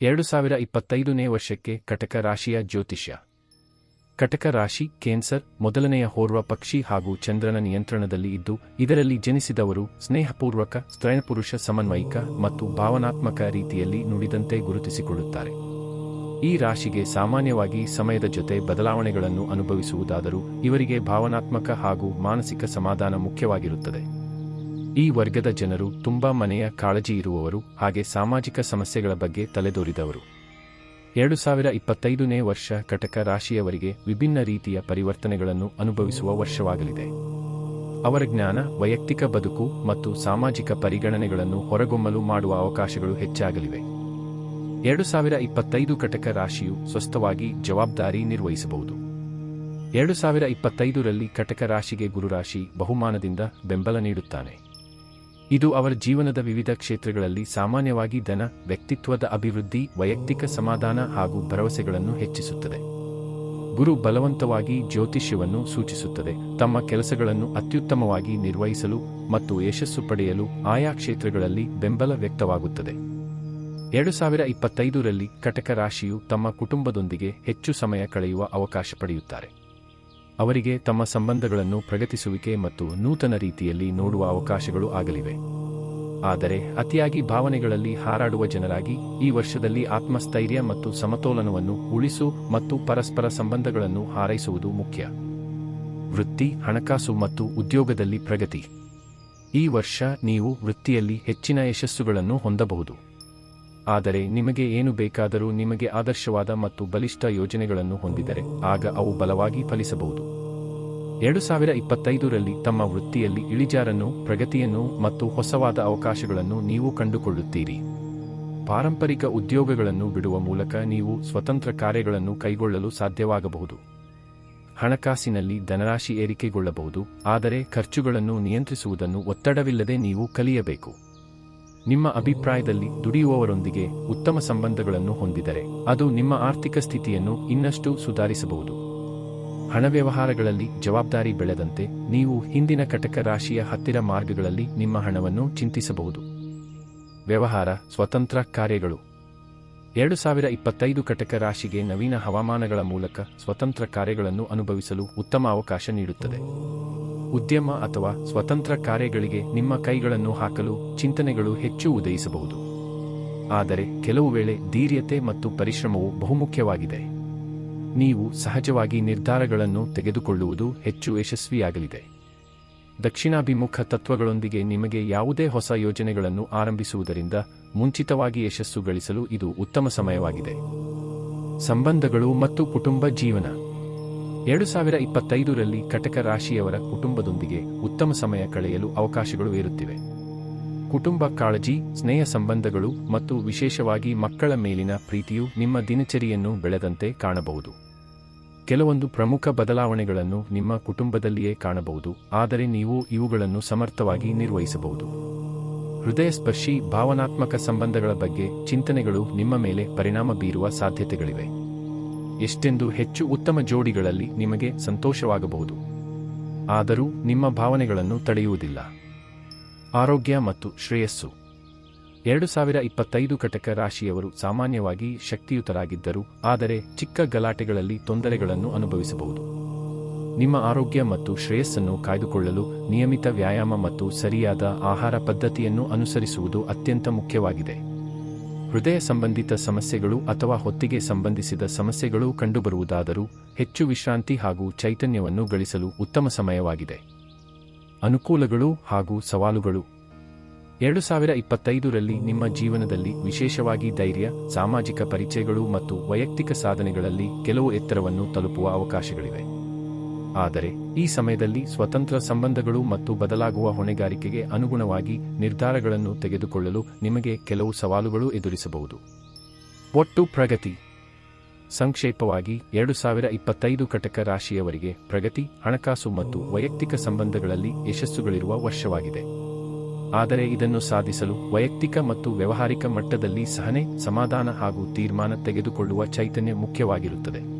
ಎರಡು ಸಾವಿರ ಇಪ್ಪತ್ತೈದನೇ ವರ್ಷಕ್ಕೆ ಕಟಕ ರಾಶಿಯ ಜ್ಯೋತಿಷ್ಯ. ಕಟಕ ರಾಶಿ ಕೇನ್ಸರ್ ಮೊದಲನೆಯ ಹೋರ್ವ ಪಕ್ಷಿ ಹಾಗೂ ಚಂದ್ರನ ನಿಯಂತ್ರಣದಲ್ಲಿ ಇದ್ದು, ಇದರಲ್ಲಿ ಜನಿಸಿದವರು ಸ್ನೇಹಪೂರ್ವಕ ಸ್ತ್ರಯಪುರುಷ ಸಮನ್ವಯಿಕ ಮತ್ತು ಭಾವನಾತ್ಮಕ ರೀತಿಯಲ್ಲಿ ನುಡಿದಂತೆ ಗುರುತಿಸಿಕೊಳ್ಳುತ್ತಾರೆ. ಈ ರಾಶಿಗೆ ಸಾಮಾನ್ಯವಾಗಿ ಸಮಯದ ಜೊತೆ ಬದಲಾವಣೆಗಳನ್ನು ಅನುಭವಿಸುವುದಾದರೂ, ಇವರಿಗೆ ಭಾವನಾತ್ಮಕ ಹಾಗೂ ಮಾನಸಿಕ ಸಮಾಧಾನ ಮುಖ್ಯವಾಗಿರುತ್ತದೆ. ಈ ವರ್ಗದ ಜನರು ತುಂಬಾ ಮನೆಯ ಕಾಳಜಿ ಇರುವವರು ಹಾಗೆ ಸಾಮಾಜಿಕ ಸಮಸ್ಯೆಗಳ ಬಗ್ಗೆ ತಲೆದೋರಿದವರು. ಎರಡು ಸಾವಿರ ಇಪ್ಪತ್ತೈದನೇ ವರ್ಷ ಕಟಕ ರಾಶಿಯವರಿಗೆ ವಿಭಿನ್ನ ರೀತಿಯ ಪರಿವರ್ತನೆಗಳನ್ನು ಅನುಭವಿಸುವ ವರ್ಷವಾಗಲಿದೆ. ಅವರ ಜ್ಞಾನ, ವೈಯಕ್ತಿಕ ಬದುಕು ಮತ್ತು ಸಾಮಾಜಿಕ ಪರಿಗಣನೆಗಳನ್ನು ಹೊರಗೊಮ್ಮಲು ಮಾಡುವ ಅವಕಾಶಗಳು ಹೆಚ್ಚಾಗಲಿವೆ. ಎರಡು ಸಾವಿರ ಇಪ್ಪತ್ತೈದು ಕಟಕ ರಾಶಿಯು ಸ್ವಸ್ಥವಾಗಿ ಜವಾಬ್ದಾರಿ ನಿರ್ವಹಿಸಬಹುದು. ಎರಡು ಸಾವಿರ ಇಪ್ಪತ್ತೈದರಲ್ಲಿ ಕಟಕ ರಾಶಿಗೆ ಗುರುರಾಶಿ ಬಹುಮಾನದಿಂದ ಬೆಂಬಲ ನೀಡುತ್ತಾನೆ. ಇದು ಅವರ ಜೀವನದ ವಿವಿಧ ಕ್ಷೇತ್ರಗಳಲ್ಲಿ ಸಾಮಾನ್ಯವಾಗಿ ಧನ, ವ್ಯಕ್ತಿತ್ವದ ಅಭಿವೃದ್ಧಿ, ವೈಯಕ್ತಿಕ ಸಮಾಧಾನ ಹಾಗೂ ಭರವಸೆಗಳನ್ನು ಹೆಚ್ಚಿಸುತ್ತದೆ. ಗುರು ಬಲವಂತವಾಗಿ ಜ್ಯೋತಿಷ್ಯವನ್ನು ಸೂಚಿಸುತ್ತದೆ. ತಮ್ಮ ಕೆಲಸಗಳನ್ನು ಅತ್ಯುತ್ತಮವಾಗಿ ನಿರ್ವಹಿಸಲು ಮತ್ತು ಯಶಸ್ಸು ಪಡೆಯಲು ಆಯಾ ಕ್ಷೇತ್ರಗಳಲ್ಲಿ ಬೆಂಬಲ ವ್ಯಕ್ತವಾಗುತ್ತದೆ. ಎರಡು ಸಾವಿರ ಇಪ್ಪತ್ತೈದರಲ್ಲಿ ಕಟಕ ರಾಶಿಯು ತಮ್ಮ ಕುಟುಂಬದೊಂದಿಗೆ ಹೆಚ್ಚು ಸಮಯ ಕಳೆಯುವ ಅವಕಾಶ ಪಡೆಯುತ್ತಾರೆ. ಅವರಿಗೆ ತಮ್ಮ ಸಂಬಂಧಗಳನ್ನು ಪ್ರಗತಿಸುವಿಕೆ ಮತ್ತು ನೂತನ ರೀತಿಯಲ್ಲಿ ನೋಡುವ ಅವಕಾಶಗಳು ಆಗಲಿವೆ. ಆದರೆ ಅತಿಯಾಗಿ ಭಾವನೆಗಳಲ್ಲಿ ಹಾರಾಡುವ ಜನರಾಗಿ ಈ ವರ್ಷದಲ್ಲಿ ಆತ್ಮಸ್ಥೈರ್ಯ ಮತ್ತು ಸಮತೋಲನವನ್ನು ಉಳಿಸು ಮತ್ತು ಪರಸ್ಪರ ಸಂಬಂಧಗಳನ್ನು ಹಾರೈಸುವುದು ಮುಖ್ಯ. ವೃತ್ತಿ, ಹಣಕಾಸು ಮತ್ತು ಉದ್ಯೋಗದಲ್ಲಿ ಪ್ರಗತಿ. ಈ ವರ್ಷ ನೀವು ವೃತ್ತಿಯಲ್ಲಿ ಹೆಚ್ಚಿನ ಯಶಸ್ಸುಗಳನ್ನು ಹೊಂದಬಹುದು. ಆದರೆ ನಿಮಗೆ ಏನು ಬೇಕಾದರೂ ನಿಮಗೆ ಆದರ್ಶವಾದ ಮತ್ತು ಬಲಿಷ್ಠ ಯೋಜನೆಗಳನ್ನು ಹೊಂದಿದರೆ ಆಗ ಅವು ಬಲವಾಗಿ ಫಲಿಸಬಹುದು. ಎರಡು ಸಾವಿರ ಇಪ್ಪತ್ತೈದರಲ್ಲಿ ತಮ್ಮ ವೃತ್ತಿಯಲ್ಲಿ ಇಳಿಜಾರನ್ನು, ಪ್ರಗತಿಯನ್ನು ಮತ್ತು ಹೊಸವಾದ ಅವಕಾಶಗಳನ್ನು ನೀವು ಕಂಡುಕೊಳ್ಳುತ್ತೀರಿ. ಪಾರಂಪರಿಕ ಉದ್ಯೋಗಗಳನ್ನು ಬಿಡುವ ಮೂಲಕ ನೀವು ಸ್ವತಂತ್ರ ಕಾರ್ಯಗಳನ್ನು ಕೈಗೊಳ್ಳಲು ಸಾಧ್ಯವಾಗಬಹುದು. ಹಣಕಾಸಿನಲ್ಲಿ ಧನರಾಶಿ ಏರಿಕೆಗೊಳ್ಳಬಹುದು, ಆದರೆ ಖರ್ಚುಗಳನ್ನು ನಿಯಂತ್ರಿಸುವುದನ್ನು ಒತ್ತಡವಿಲ್ಲದೆ ನೀವು ಕಲಿಯಬೇಕು. ನಿಮ್ಮ ಅಭಿಪ್ರಾಯದಲ್ಲಿ ದುಡಿಯುವವರೊಂದಿಗೆ ಉತ್ತಮ ಸಂಬಂಧಗಳನ್ನು ಹೊಂದಿದರೆ ಅದು ನಿಮ್ಮ ಆರ್ಥಿಕ ಸ್ಥಿತಿಯನ್ನು ಇನ್ನಷ್ಟು ಸುಧಾರಿಸಬಹುದು. ಹಣ ವ್ಯವಹಾರಗಳಲ್ಲಿ ಜವಾಬ್ದಾರಿ ಬೆಳೆದಂತೆ ನೀವು ಹಿಂದಿನ ಕಟಕ ರಾಶಿಯ ಹತ್ತಿರ ಮಾರ್ಗಗಳಲ್ಲಿ ನಿಮ್ಮ ಹಣವನ್ನು ಚಿಂತಿಸಬಹುದು. ವ್ಯವಹಾರ, ಸ್ವತಂತ್ರ ಕಾರ್ಯಗಳು. ಎರಡು ಸಾವಿರ ಇಪ್ಪತ್ತೈದು ಕಟಕ ರಾಶಿಗೆ ನವೀನ ಹವಾಮಾನಗಳ ಮೂಲಕ ಸ್ವತಂತ್ರ ಕಾರ್ಯಗಳನ್ನು ಅನುಭವಿಸಲು ಉತ್ತಮ ಅವಕಾಶ ನೀಡುತ್ತದೆ. ಉದ್ಯಮ ಅಥವಾ ಸ್ವತಂತ್ರ ಕಾರ್ಯಗಳಿಗೆ ನಿಮ್ಮ ಕೈಗಳನ್ನು ಹಾಕಲು ಚಿಂತನೆಗಳು ಹೆಚ್ಚು ಉದಯಿಸಬಹುದು. ಆದರೆ ಕೆಲವು ವೇಳೆ ಧೀರ್ಯತೆ ಮತ್ತು ಪರಿಶ್ರಮವು ಬಹುಮುಖ್ಯವಾಗಿದೆ. ನೀವು ಸಹಜವಾಗಿ ನಿರ್ಧಾರಗಳನ್ನು ತೆಗೆದುಕೊಳ್ಳುವುದು ಹೆಚ್ಚು ಯಶಸ್ವಿಯಾಗಲಿದೆ. ದಕ್ಷಿಣಾಭಿಮುಖ ತತ್ವಗಳೊಂದಿಗೆ ನಿಮಗೆ ಯಾವುದೇ ಹೊಸ ಯೋಜನೆಗಳನ್ನು ಆರಂಭಿಸುವುದರಿಂದ ಮುಂಚಿತವಾಗಿ ಯಶಸ್ಸು ಗಳಿಸಲು ಇದು ಉತ್ತಮ ಸಮಯವಾಗಿದೆ. ಸಂಬಂಧಗಳು ಮತ್ತು ಕುಟುಂಬ ಜೀವನ. ಎರಡು ಸಾವಿರ ಇಪ್ಪತ್ತೈದರಲ್ಲಿ ಕಟಕ ರಾಶಿಯವರ ಕುಟುಂಬದೊಂದಿಗೆ ಉತ್ತಮ ಸಮಯ ಕಳೆಯಲು ಅವಕಾಶಗಳು ಏರುತ್ತಿವೆ. ಕುಟುಂಬ ಕಾಳಜಿ, ಸ್ನೇಹ ಸಂಬಂಧಗಳು ಮತ್ತು ವಿಶೇಷವಾಗಿ ಮಕ್ಕಳ ಮೇಲಿನ ಪ್ರೀತಿಯು ನಿಮ್ಮ ದಿನಚರಿಯನ್ನು ಬೆಳೆದಂತೆ ಕಾಣಬಹುದು. ಕೆಲವೊಂದು ಪ್ರಮುಖ ಬದಲಾವಣೆಗಳನ್ನು ನಿಮ್ಮ ಕುಟುಂಬದಲ್ಲಿಯೇ ಕಾಣಬಹುದು, ಆದರೆ ನೀವು ಇವುಗಳನ್ನು ಸಮರ್ಥವಾಗಿ ನಿರ್ವಹಿಸಬಹುದು. ಹೃದಯಸ್ಪರ್ಶಿ, ಭಾವನಾತ್ಮಕ ಸಂಬಂಧಗಳ ಬಗ್ಗೆ ಚಿಂತನೆಗಳು ನಿಮ್ಮ ಮೇಲೆ ಪರಿಣಾಮ ಬೀರುವ ಸಾಧ್ಯತೆಗಳಿವೆ. ಎಷ್ಟೆಂದು ಹೆಚ್ಚು ಉತ್ತಮ ಜೋಡಿಗಳಲ್ಲಿ ನಿಮಗೆ ಸಂತೋಷವಾಗಬಹುದು. ಆದರೂ ನಿಮ್ಮ ಭಾವನೆಗಳನ್ನು ತಡೆಯುವುದಿಲ್ಲ. ಆರೋಗ್ಯ ಮತ್ತು ಶ್ರೇಯಸ್ಸು. ಎರಡು ಸಾವಿರ ಇಪ್ಪತ್ತೈದು ಘಟಕ ರಾಶಿಯವರು ಸಾಮಾನ್ಯವಾಗಿ ಶಕ್ತಿಯುತರಾಗಿದ್ದರು, ಆದರೆ ಚಿಕ್ಕ ಗಲಾಟೆಗಳಲ್ಲಿ ತೊಂದರೆಗಳನ್ನು ಅನುಭವಿಸಬಹುದು. ನಿಮ್ಮ ಆರೋಗ್ಯ ಮತ್ತು ಶ್ರೇಯಸ್ಸನ್ನು ಕಾಯ್ದುಕೊಳ್ಳಲು ನಿಯಮಿತ ವ್ಯಾಯಾಮ ಮತ್ತು ಸರಿಯಾದ ಆಹಾರ ಪದ್ಧತಿಯನ್ನು ಅನುಸರಿಸುವುದು ಅತ್ಯಂತ ಮುಖ್ಯವಾಗಿದೆ. ಹೃದಯ ಸಂಬಂಧಿತ ಸಮಸ್ಯೆಗಳು ಅಥವಾ ಹೊತ್ತಿಗೆ ಸಂಬಂಧಿಸಿದ ಸಮಸ್ಯೆಗಳು ಕಂಡುಬರುವುದಾದರೂ ಹೆಚ್ಚು ವಿಶ್ರಾಂತಿ ಹಾಗೂ ಚೈತನ್ಯವನ್ನು ಗಳಿಸಲು ಉತ್ತಮ ಸಮಯವಾಗಿದೆ. ಅನುಕೂಲಗಳು ಹಾಗೂ ಸವಾಲುಗಳು. ಎರಡು ಸಾವಿರ ಇಪ್ಪತ್ತೈದರಲ್ಲಿ ನಿಮ್ಮ ಜೀವನದಲ್ಲಿ ವಿಶೇಷವಾಗಿ ಧೈರ್ಯ, ಸಾಮಾಜಿಕ ಪರಿಚಯಗಳು ಮತ್ತು ವೈಯಕ್ತಿಕ ಸಾಧನೆಗಳಲ್ಲಿ ಕೆಲವು ಎತ್ತರವನ್ನು ತಲುಪುವ ಅವಕಾಶಗಳಿವೆ. ಆದರೆ, ಈ ಸಮಯದಲ್ಲಿ ಸ್ವತಂತ್ರ ಸಂಬಂಧಗಳು ಮತ್ತು ಬದಲಾಗುವ ಹೊಣೆಗಾರಿಕೆಗೆ ಅನುಗುಣವಾಗಿ ನಿರ್ಧಾರಗಳನ್ನು ತೆಗೆದುಕೊಳ್ಳಲು ನಿಮಗೆ ಕೆಲವು ಸವಾಲುಗಳು ಎದುರಿಸಬಹುದು. ಒಟ್ಟು ಪ್ರಗತಿ. ಸಂಕ್ಷೇಪವಾಗಿ, ಎರಡು ಸಾವಿರ ಇಪ್ಪತ್ತೈದು ಘಟಕ ರಾಶಿಯವರಿಗೆ ಪ್ರಗತಿ, ಹಣಕಾಸು ಮತ್ತು ವೈಯಕ್ತಿಕ ಸಂಬಂಧಗಳಲ್ಲಿ ಯಶಸ್ಸುಗಳಿರುವ ವರ್ಷವಾಗಿದೆ. ಆದರೆ ಇದನ್ನು ಸಾಧಿಸಲು ವೈಯಕ್ತಿಕ ಮತ್ತು ವ್ಯವಹಾರಿಕ ಮಟ್ಟದಲ್ಲಿ ಸಹನೆ ಸಮಾಧಾನ ಹಾಗೂ ತೀರ್ಮಾನ ತೆಗೆದುಕೊಳ್ಳುವ ಚೈತನ್ಯ ಮುಖ್ಯವಾಗಿರುತ್ತದೆ.